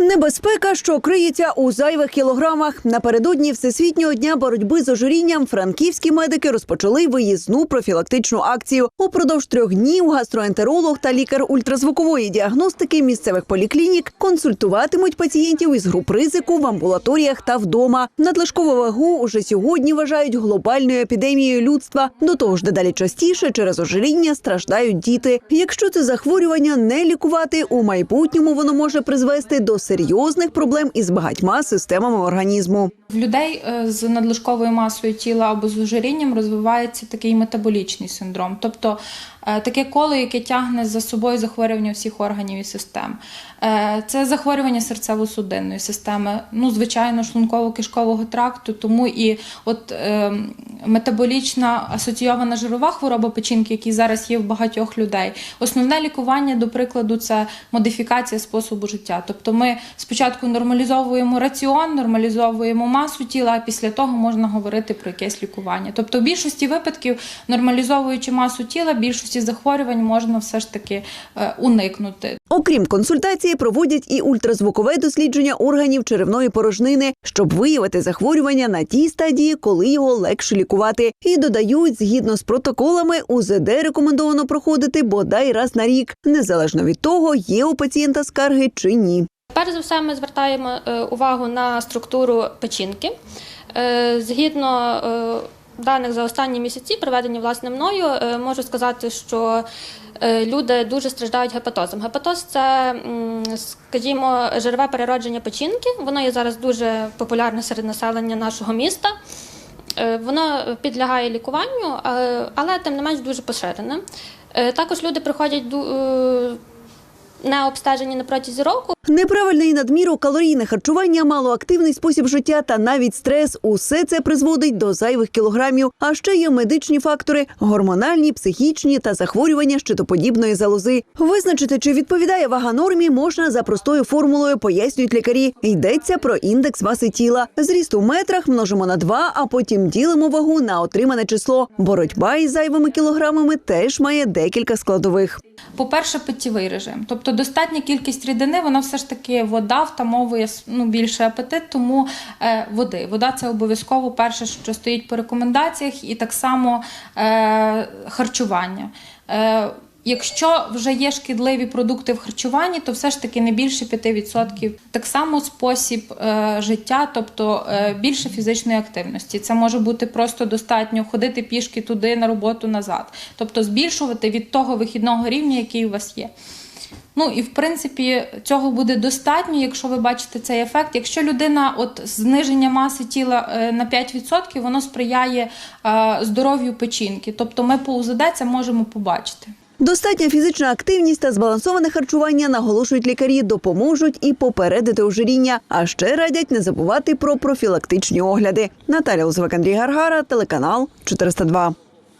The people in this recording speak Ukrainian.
Небезпека, що криється у зайвих кілограмах. Напередодні Всесвітнього дня боротьби з ожирінням франківські медики розпочали виїзну профілактичну акцію. Упродовж трьох днів гастроентеролог та лікар ультразвукової діагностики місцевих поліклінік консультуватимуть пацієнтів із груп ризику в амбулаторіях та вдома. Надлишкову вагу уже сьогодні вважають глобальною епідемією людства. До того ж, дедалі частіше через ожиріння страждають діти. Якщо це захворювання не лікувати, у майбутньому воно може призвести до серйозних проблем із багатьма системами організму. В людей е, з надлишковою масою тіла або з ожирінням розвивається такий метаболічний синдром, тобто е, таке коло, яке тягне за собою захворювання всіх органів і систем. Е, Це захворювання серцево-судинної системи, ну звичайно, шлунково-кишкового тракту, тому і от метаболічна асоційована жирова хвороба печінки, які зараз є в багатьох людей. Основне лікування, до прикладу, це модифікація способу життя. Тобто ми спочатку нормалізовуємо раціон, нормалізовуємо масу тіла, а після того можна говорити про якесь лікування. Тобто, в більшості випадків, нормалізовуючи масу тіла, більшості захворювань можна все ж таки е, уникнути. Окрім консультації, проводять і ультразвукове дослідження органів черевної порожнини, щоб виявити захворювання на тій стадії, коли його легше лікувати. І додають, згідно з протоколами, УЗД рекомендовано проходити бодай раз на рік, незалежно від того, є у пацієнта скарги чи ні. Перш за все, ми звертаємо е, увагу на структуру печінки. Е, Згідно е, даних за останні місяці, проведені власне мною, можу сказати, що люди дуже страждають гепатозом. Гепатоз це, скажімо, жирове переродження печінки. Воно є зараз дуже популярне серед населення нашого міста. Воно підлягає лікуванню, але тим не менш дуже поширене. Також люди приходять не обстежені на протязі року. Неправильне і надміру калорійне харчування, малоактивний спосіб життя та навіть стрес – усе це призводить до зайвих кілограмів. А ще є медичні фактори – гормональні, психічні та захворювання щитоподібної залози. Визначити, чи відповідає вага нормі, можна за простою формулою, пояснюють лікарі. Йдеться про індекс маси тіла. Зріст у метрах множимо на два, а потім ділимо вагу на отримане число. Боротьба із зайвими кілограмами теж має декілька складових. По-перше, питтєвий режим. Тобто достатня кількість рідини, вона все ж таки вода втамовує ну, більше апетит, тому е, води. Вода це обов'язково перше, що стоїть по рекомендаціях, і так само е, харчування. Е, Якщо вже є шкідливі продукти в харчуванні, то все ж таки не більше 5%. Так само спосіб е, життя, тобто е, більше фізичної активності. Це може бути просто достатньо ходити пішки туди на роботу назад, тобто збільшувати від того вихідного рівня, який у вас є. Ну і в принципі цього буде достатньо, якщо ви бачите цей ефект. Якщо людина, от зниження маси тіла е, на 5%, воно сприяє е, здоров'ю печінки. Тобто ми по УЗД це можемо побачити. Достатня фізична активність та збалансоване харчування, наголошують лікарі, допоможуть і попередити ожиріння. А ще радять не забувати про профілактичні огляди. Наталя Лозовик, Андрій Гаргара, телеканал 402.